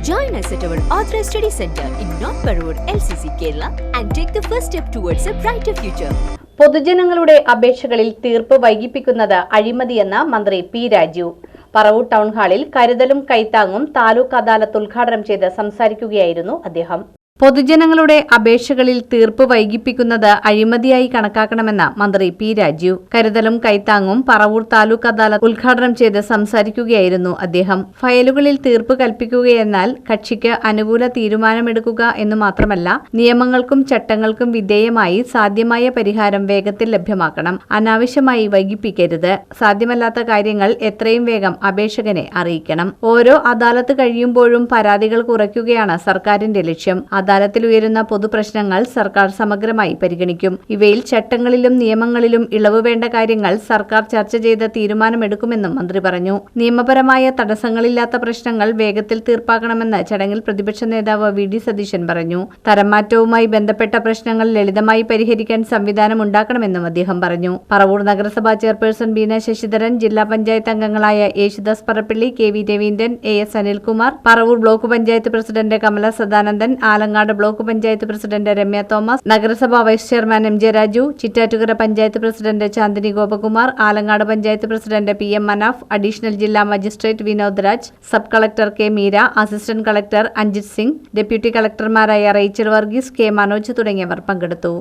Join us at our Authorized Study Center in North Parur, LCC, Kerala, and take the first step towards a brighter future. പൊതുജനങ്ങളുടെ അപേക്ഷകളിൽ തീർപ്പ് വൈകിപ്പിക്കുന്നത് അഴിമതിയെന്ന മന്ത്രി P Raju Paravur town ഹാളിൽ കരുതലും കൈത്താങ്ങും താലൂക്ക് അദാലത്ത് ഉദ്ഘാടനം ചെയ്ത് സംസാരിക്കുകയായിരുന്നു അദ്ദേഹം പൊതുജനങ്ങളുടെ അപേക്ഷകളിൽ തീർപ്പ് വൈകിപ്പിക്കുന്നത് അഴിമതിയായി കണക്കാക്കണമെന്ന് മന്ത്രി പി രാജീവ്. കരുതലും കൈത്താങ്ങും പറവൂർ താലൂക്ക് അദാലത്ത് ഉദ്ഘാടനം ചെയ്ത് സംസാരിക്കുകയായിരുന്നു അദ്ദേഹം. ഫയലുകളിൽ തീർപ്പ് കൽപ്പിക്കുകയെന്നാൽ കക്ഷിക്ക് അനുകൂല തീരുമാനമെടുക്കുക എന്നു മാത്രമല്ല നിയമങ്ങൾക്കും ചട്ടങ്ങൾക്കും വിധേയമായി സാധ്യമായ പരിഹാരം വേഗത്തിൽ ലഭ്യമാക്കണം. അനാവശ്യമായി വൈകിപ്പിക്കരുത്. സാധ്യമല്ലാത്ത കാര്യങ്ങൾ എത്രയും വേഗം അപേക്ഷകനെ അറിയിക്കണം. ഓരോ അദാലത്ത് കഴിയുമ്പോഴും പരാതികൾ കുറയ്ക്കുകയാണ് സർക്കാരിന്റെ ലക്ഷ്യം. അദാലത്തിൽ ഉയരുന്ന പൊതുപ്രശ്നങ്ങൾ സർക്കാർ സമഗ്രമായി പരിഗണിക്കും. ഇവയിൽ ചട്ടങ്ങളിലും നിയമങ്ങളിലും ഇളവ് വേണ്ട കാര്യങ്ങൾ സർക്കാർ ചർച്ച ചെയ്ത് തീരുമാനമെടുക്കുമെന്നും മന്ത്രി പറഞ്ഞു. നിയമപരമായ തടസ്സങ്ങളില്ലാത്ത പ്രശ്നങ്ങൾ വേഗത്തിൽ തീർപ്പാക്കണമെന്ന് ചടങ്ങിൽ പ്രതിപക്ഷ നേതാവ് വി ഡി സതീശൻ പറഞ്ഞു. തരംമാറ്റവുമായി ബന്ധപ്പെട്ട പ്രശ്നങ്ങൾ ലളിതമായി പരിഹരിക്കാൻ സംവിധാനം ഉണ്ടാക്കണമെന്നും അദ്ദേഹം പറഞ്ഞു. പറവൂർ നഗരസഭാ ചെയർപേഴ്സൺ ബീന ശശിധരൻ ജില്ലാ പഞ്ചായത്ത് അംഗങ്ങളായ Yesudas Parappally K V Raveendran A S Anilkumar Paravur block panchayat president Kamala Sadanandan Alangad block panchayat president Ramya Thomas നഗരസഭാ vice chairman M J Raju Chittattukara panchayat president Chandini Gopakumar Alangad panchayat president P M Manaf additional ജില്ലാ magistrate Vinod Raj sub collector K Meera assistant collector Anjith Singh deputy കളക്ടർമാരായ Rachel Varghese K Manoj തുടങ്ങിയവർ പങ്കെടുത്തു.